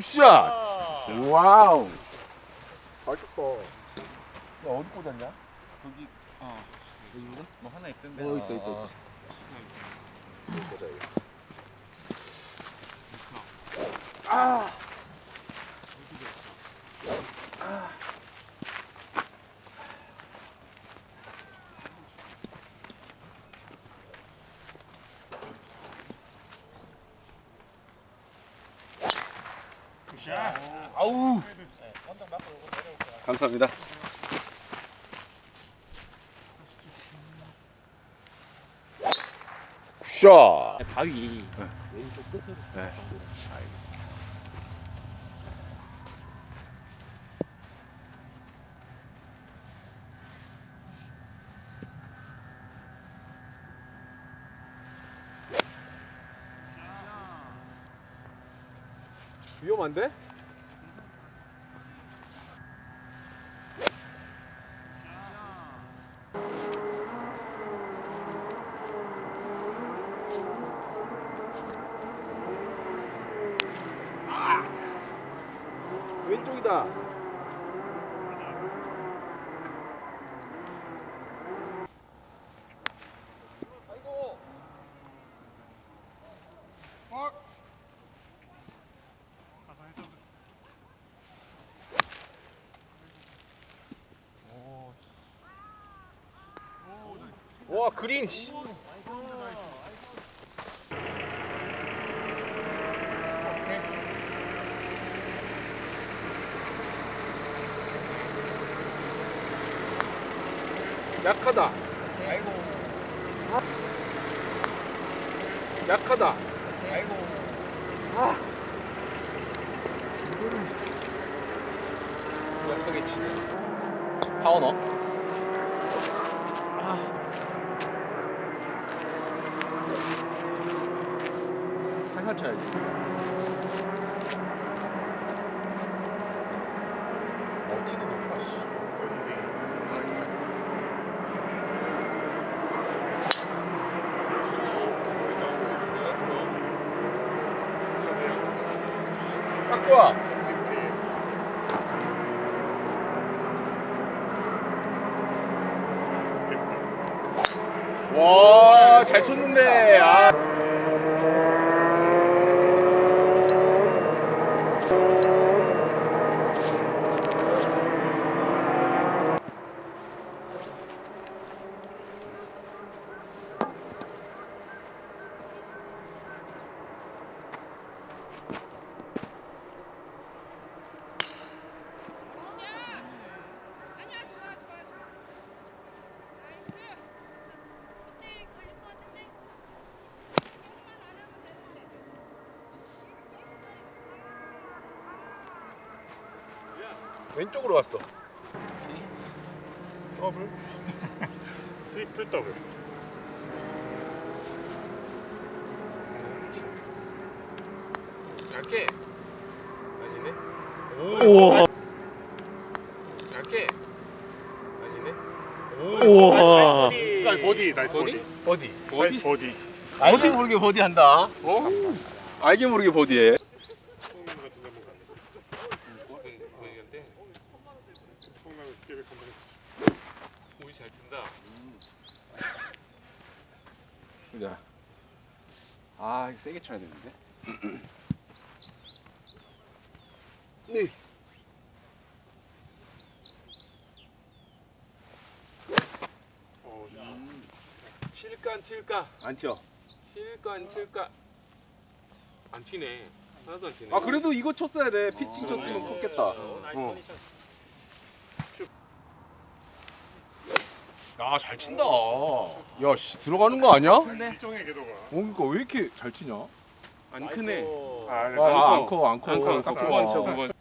굿샷. 와우. 잘 쳤다. 야, 어디 꽂았냐? 거기 어 여기인가? 뭐 하나 있던데. 어, 있다, 있다, 어, 보자, 이거. 아. 아우. 감사합니다. 굿샷. 바위 왼쪽 끝으로. 네. 알겠습니다. 위험한데? 아! 왼쪽이다. 와 그린 씨. 약하다. 아이고 약하다. 아이고. 아. 약하게 치네. 파워 넣어. 살 살 쳐야지. 어 티도 높아. 씨. 딱 좋아. 와, 잘 쳤는데. 아. 아니야 좋아 좋아 좋아 나이스 스테이 걸릴 것 같은데 기억만 안 하면 되는데 왼쪽으로 왔어. 더블. 트리플 더블. 얇게. 아니네. 우와. 얇게. 아니네. 우와. 나이스 버디, 나이스 버디. 버디. 버디. 버디. 알게 모르게 버디 한다. 어? 알게 모르게 버디해. 우리 잘 친다. 보자. 아, 이거 세게 쳐야 되는데. 네. 칠간 칠까 안 쳐. 칠간 칠까 안 튀네 하나도 안 튀네 아, 그래도 이거 쳤어야 돼. 피칭 쳤으면 컸겠다. 어. 야, 잘 친다. 야, 씨, 들어가는 거 아니야? 일정의 궤도가 어, 그러니까 왜 이렇게 잘 치냐? 안 크네 아, 안 커, 안 커. 안커 딱 9번 쳐 좋아. 9번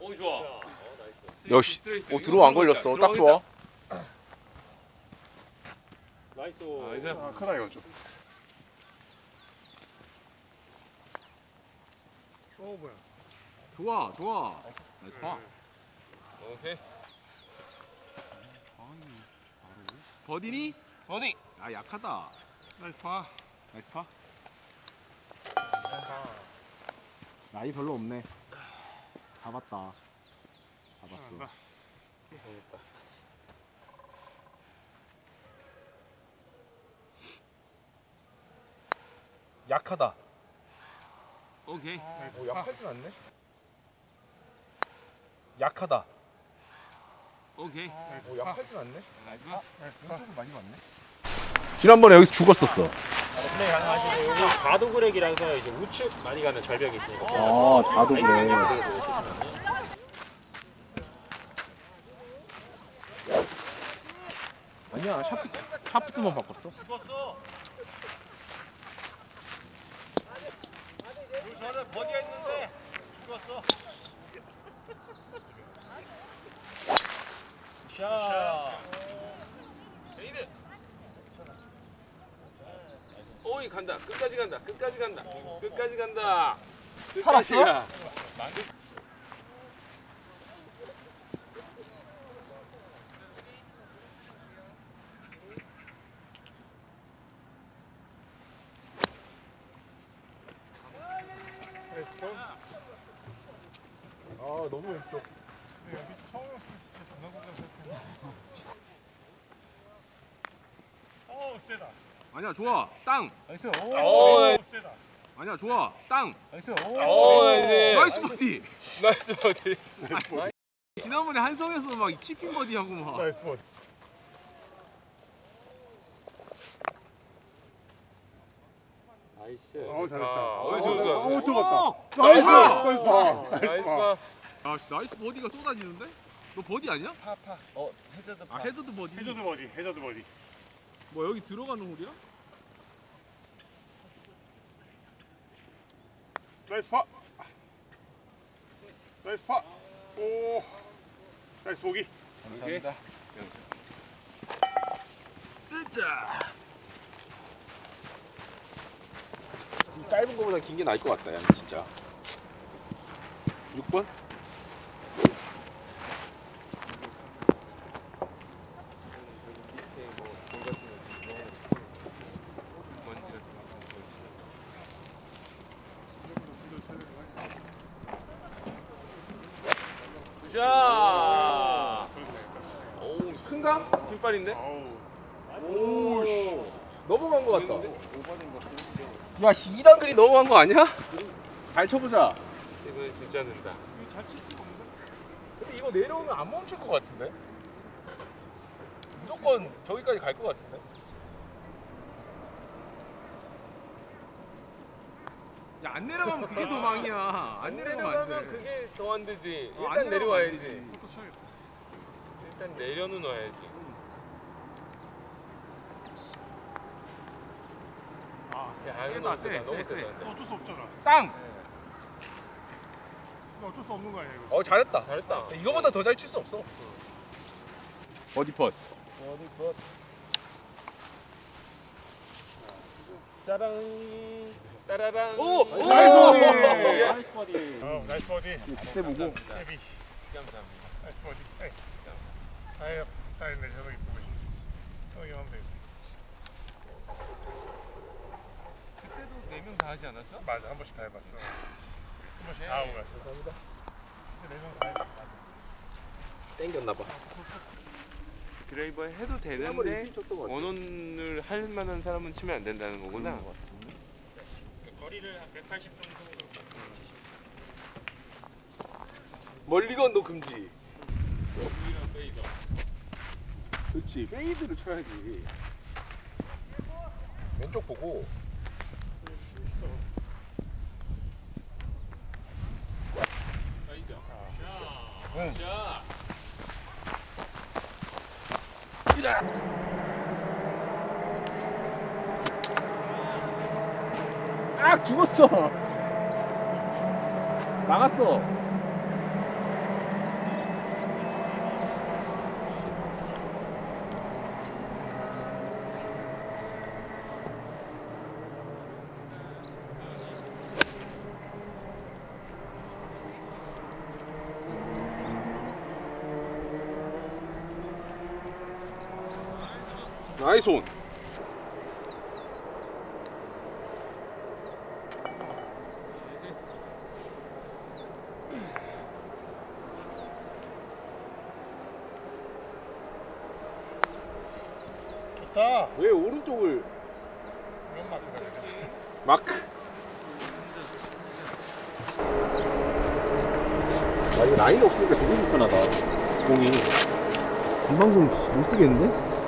오 좋아 야, 씨. 어, 들어 안 걸렸어. 딱 좋아. 나이스 나이스 아 크다 이거 좀. 좋아, 좋아. 나이스 파. 오케이 버디니? 버디 아, 약하다. 나이스 파 나이스 파. 나이 별로 없네. 잡았다. 잡았어. 약하다. 오케이. 오, 약하진 않네. 약하다. 오케이. 오, 약하진 않네. 왼쪽은 많이 맞네. 지난번에 여기서 죽었었어. 플레이 가능하시고 여기 가도그렉이라서 이제 우측 많이 가는 절벽이 있으니까 아, 다도 그래. 아니야, 샤프트, 샤프트만 바꿨어. 저는 버디가 있는데 죽었어 샷 페이드. 오이 간다. 끝까지 간다. 끝까지 간다. 끝까지 간다. 끝까지야. 아, 너무 왼쪽. 아니야, 좋아. 땅. 나이스. 오, 아니야, 좋아. 땅. 나이스. 오, 나이스. 나이스 버디. 나이스 버디. 지난번에 한성에서 막 치핑 버디 하고 막. 나이스 볼. 나이스 어, 잘했다. 어, 좋다. 오, 들어갔다. 나이스. 나이스 봐. 나이스 파. 아, 씨, 나이스 버디가 쏟아지는데? 너 버디 아니야? 파파. 어, 해저드 아, 해저드 버디. 해저드 버디, 해저드 버디. 뭐 여기 들어가는 홀이야? 나이스 파. 나이스 파. 오. 나이스 보기. 감사합니다. 자. 짧은 거보다 긴 게 나을 것 같다, 야, 진짜. 6번? 자. 오, 큰가? 뒷발인데? 어우. 넘어간 거 같다. 야, 씨, 2단 그리 넘어간 거 아니야? 잘 쳐보자. 이건 진짜 는다. 근데 이거 내려오면 안 멈출 것 같은데? 무조건 저기까지 갈 것 같은데? 야, 안 내려가면 그게 더 망이야. 안 내려가면 안 돼. 그게 더 안 되지. 어, 안 일단 내려가면 안 내려와야지. 되지. 일단 내려는 와야지. 아, 야, 이거 세다, 너무 세, 세다. 너무 세, 세다. 세. 어쩔 수 없잖아. 땅. 이거 어쩔 수 없는 거 아니야 이거. 어, 잘했다. 잘했다. 이거보다 더 잘 칠 수 없어. 버디 펫. 어디 그 짜랑. 따라랑. 오! 오! 나이스! 야. 나이스 버디 어, 나이스 버디. 그때 보고. 헤비. 감사합니다. 나이스 버디. 에이. 아유, 다행이네. 저기 보고 있어. 저기 하면 돼. 그때 네명 다 하지 않았어? 맞아, 한 번씩 다 해봤어. 한 번씩 다 하고 갔어. 감사합니다. 네명다 했어. 땡겼나 봐. 드라이버 해도 되는데 원원을 할 만한 사람은 치면 안 된다는 거구나. 거리를 한 180 정도. 멀리 건너 금지. 그렇지. 페이드를 쳐야지. 왼쪽 보고. 페이더. 응. 자. 아, 죽었어. 나갔어. 나이스 온. 좋다. 왜 오른쪽을 이런 맛 마크. 아 이거 라인 없으니까 되게 불편하다. 공이. 금방 좀못 쓰겠는데?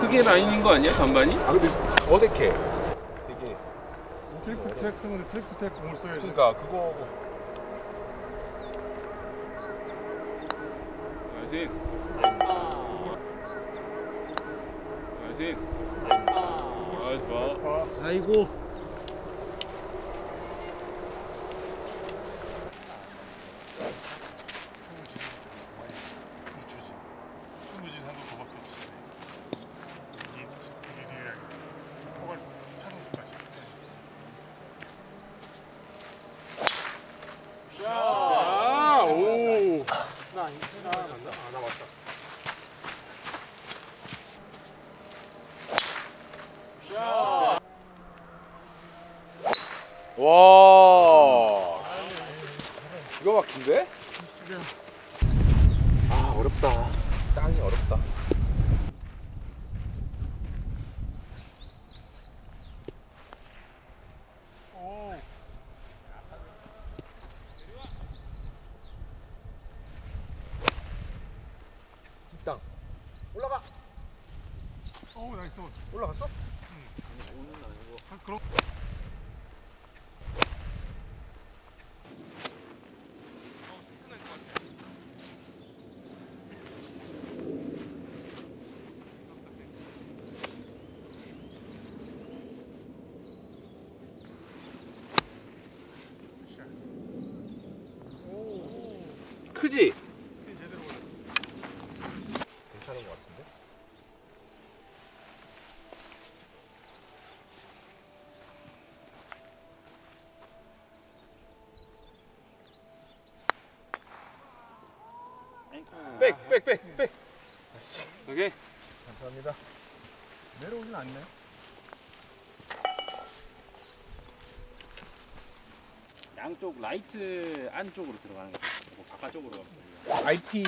크게 라인인 거 아니야 반반이? 아 근데 어색해. 되게. 트리플 쓰는데 트리플 트랙 공을 써야지. 그러니까 그거 나이스 나이스 나이스 봐 아이고. 우주진. 충무진 한도 더밖에 없어. 이게 이게 포괄 차선수까지. 아 오. 나 아니 나 맞나? 아나 맞다. 와. 이거 막힌데? 아 어렵다. 땅이 어렵다. 오. 땅. 올라가. 오 나이스. 올라갔어? 아, 그럼 크지? 제대로 걸렸어. 괜찮은 것 같은데? 백, 백, 백, 백. 오케이 감사합니다. 내려오진 않네. 양쪽 라이트 안쪽으로 들어가는 거죠. 그리고 바깥쪽으로 가면 IP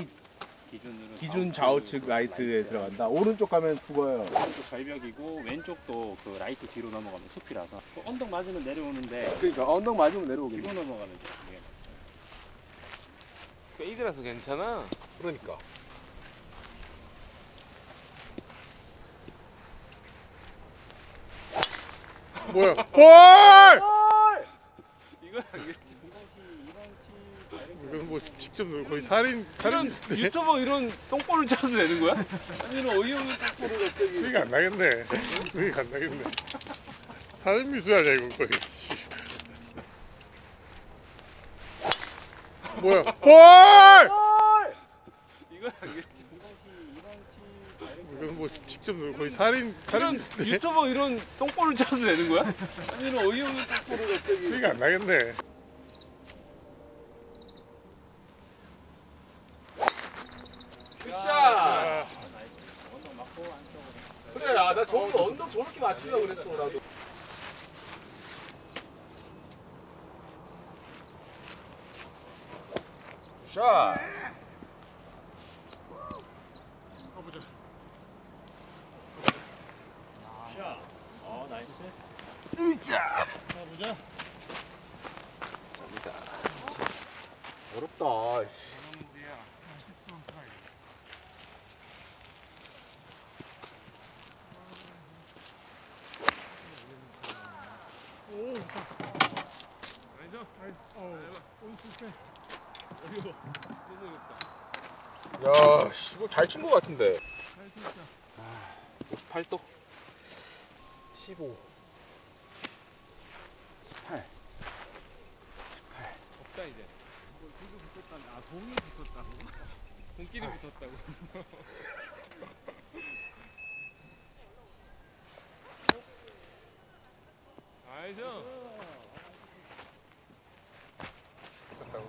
기준으로 기준 좌우 측 라이트에 들어간다. 오른쪽 가면 죽어요. 오른쪽 절벽이고 왼쪽도 그 라이트 뒤로 넘어가면 숲이라서 또 언덕 맞으면 내려오는데 그러니까 언덕 맞으면 내려오겠네. 뒤로 넘어가면 이제 이게 페이드라서 괜찮아 그러니까. 뭐야? 볼! 이건 뭐 직접 거의 살인 이런 살인 유튜버 이런 똥볼을 차도 되는 거야? 아니 이런 어이없는 똥볼을 갑자기 수익 안 나겠네. 수익 안 나겠네. 살인 미수 아니야 이거 거의. 뭐야? 볼! 이거 알겠지 이건 뭐 직접 거의 살인 이런 살인 유튜버 이런 똥볼을 차도 되는 거야? 아니 이런 어이없는 똥볼을 갑자기 수익 안 나겠네. 굿샷! 아, 그래, 아, 나 저렇게 맞추려고 그랬어, 나도. 가보자. 어 나이스 가보자. 어렵다. 씨. 야, 씨, 이거 잘친것 같은데. 58도? 15. 없다 이제 아 봉이 붙었다고? 봉끼리 붙었다고 알죠? 있었다고.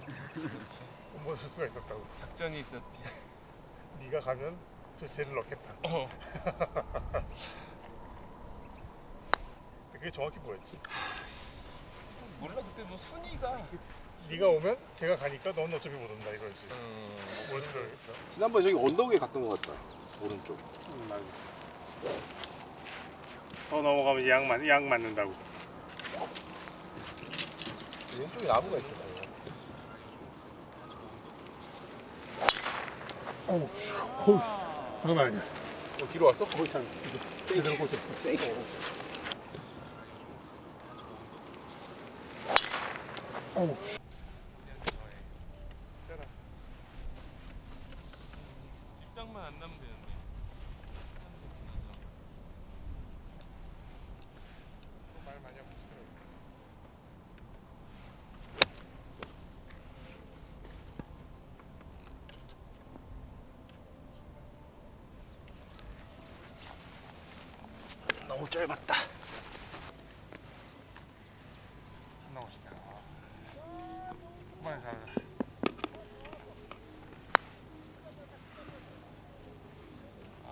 못 수가 있었다고. 작전이 있었지 네가 가면 저 쟤를 넣겠다. 어 그게 정확히 뭐였지? 몰라 그때 뭐 순위가 네가 오면 제가 가니까 넌 어차피 못 온다 이거지. 음, 뭐였지? 지난번에 저기 언덕에 갔던 것 같다. 오른쪽. 더 넘어가면 약, 맞, 약 맞는다고. 왼쪽에 나무가 있어. 장난 아니야. 어, 뒤로 왔어? 제대로 꽂혔어. 입장만 안 나면 되는데. 말 많이 하고 있어요. 너무 짧았다. 나오시다. 그만 잘.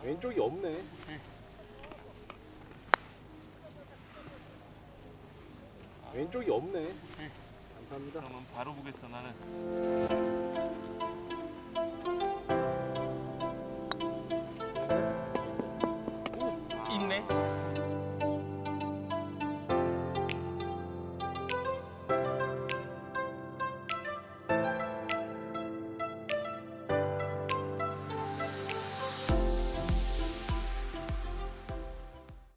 왼쪽이 없네. 왼쪽이 없네. 감사합니다. 그러면 바로 보겠어 나는.